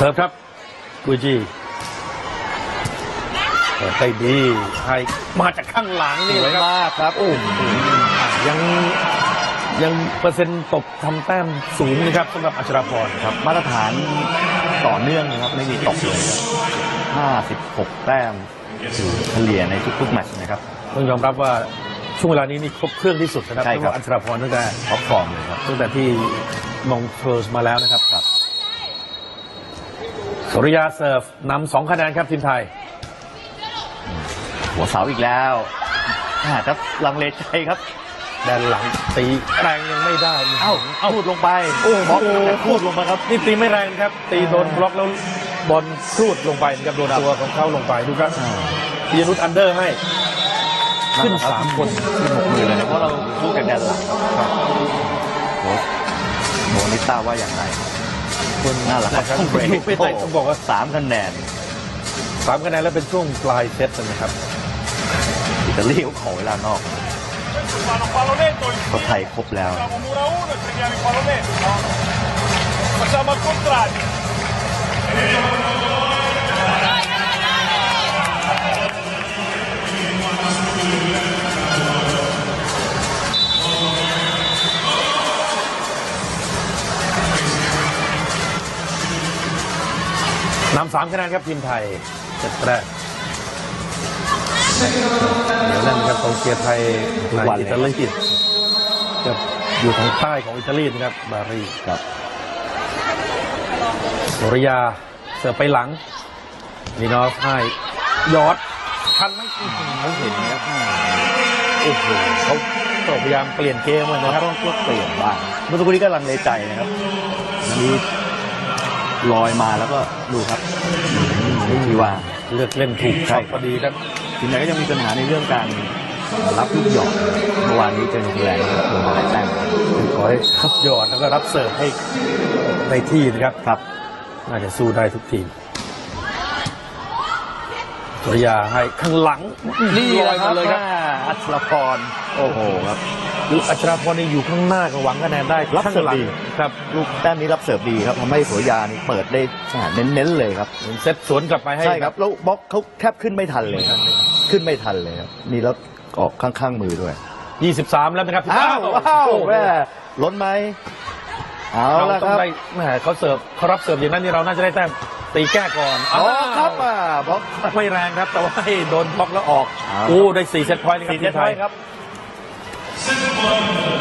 เสิร์ฟครับกุยจีเปิดได้ดีให้มาจากข้างหลังสนี่วยนะครับมากครับโอ้โหยังยังเปอร์เซ็นต์ตกทำแต้มสูงนะครับสำหรับอัชราพรครับมาตรฐานต่อเนื่องนะครับไม่มีตกเลยครับ56 แต้มอยู่เฉลี่ยในทุกๆแมตช์นะครับต้องยอมรับว่าช่วงเวลานี้นี่ครบเครื่องที่สุดนะครับใช่ครับสำหอัชราพรตั้งแต่ท็อปฟอร์มเลยครับตั้งแต่ที่มองเทอร์สมาแล้วนะครับครับ สุริยาเสิร์ฟนำสองคะแนนครับทีมไทย หัวเสาอีกแล้วอ่าครับลังเลใจครับแดนหลังตีแรงยังไม่ได้เอ้าเอ้าพูดลงไปโอ้โหบล็อกแต่พูดลงมาครับ นี่ตีไม่แรงครับ ตีโดนบล็อกแล้วบอลครูดลงไปนะครับโดนตัวของเขาลงไปดูครับอ่าปียนุชอันเดอร์ให้ ขึ้นสามคนขึ้นหกมือเลยนะเพราะเราพูดกันแดนหลังครับโค้ชโมนิต้าว่าอย่างไร คนน่ารักครับต้องเบรกไม่ได้ต้องบอกว่าสามคะแนนสามคะแนนแล้วเป็นช่วงปลายเซตนะครับอิตาลีเขาขอเวลานอก Mano pallonetto, il ก็ไทยครบแล้ว นำสามคะแนนครับทีมไทยเซตแรกเดี๋ยวนั่นนะครับกองเชียร์ไทยทุกวันในเลย อิตาลีจะอยู่ทางใต้ของอิตาลีนะครับบารีครับสุริยาเสิร์ฟไปหลังลีนอฟให้ยอดทันไหมอื้อหือเขาเห็นนะครับโอ้โหเขาก็พยายามเปลี่ยนเกมเลยนะนะคครัรับบต้องเปลี่ยนบ้างเมื่อสักครู่นี้ก็ลังเลใจนะครับอันนี้ ลอยมาแล้วก็ดูครับอืมที่ว่าเลือกเล่นถูกใช่ช็อตพอดีครับทีมไหนก็ยังมีปัญหาในเรื่องการรับลูกหยอดเมื่อวานนี้เจอนิวซีแลนด์นะครับลงมาหลายแต้มขอให้รับยอดแล้วก็รับเสิร์ฟให้ในที่นะครับครับน่าจะสู้ได้ทุกทีมสุริยาให้ข้างหลังนี่ลแหอยละคมารับเลยครับอัชรพรโอ้โหครับ คืออัชราพรนี่อยู่ข้างหน้าก็หวังคะแนนได้รับข้างเสิร์ฟหลังดี ครับลูกแต้มนี้รับเสิร์ฟดีครับทำให้สุริยานี่เปิดได้เน้นๆเลยครับเซตสวนกลับไปให้ใช่ครับแล้วบล็อกเขาแทบขึ้นไม่ทันเลยครับขึ้นไม่ทันเลยครับนี่แล้วออกข้างๆมือด้วย 23 แล้วนะครับอ้าวว้าวโอ้โหแม่ล้นไหมเอาเราละต้คองรับได้แหมเขาเสิร์ฟเขารับเสิร์ฟอย่างนั้นนี่เราน่าจะได้แต้มตีแก้ก่อนอ๋อาวครับอ่าบล็อกไม่แรงครับแต่ว่าให้โดนบล็อกแล้วออกเอาโอ้ได้4เซตพอยต์นะครับสี่เซตทีมไทไว้ยครับ Sempre pode,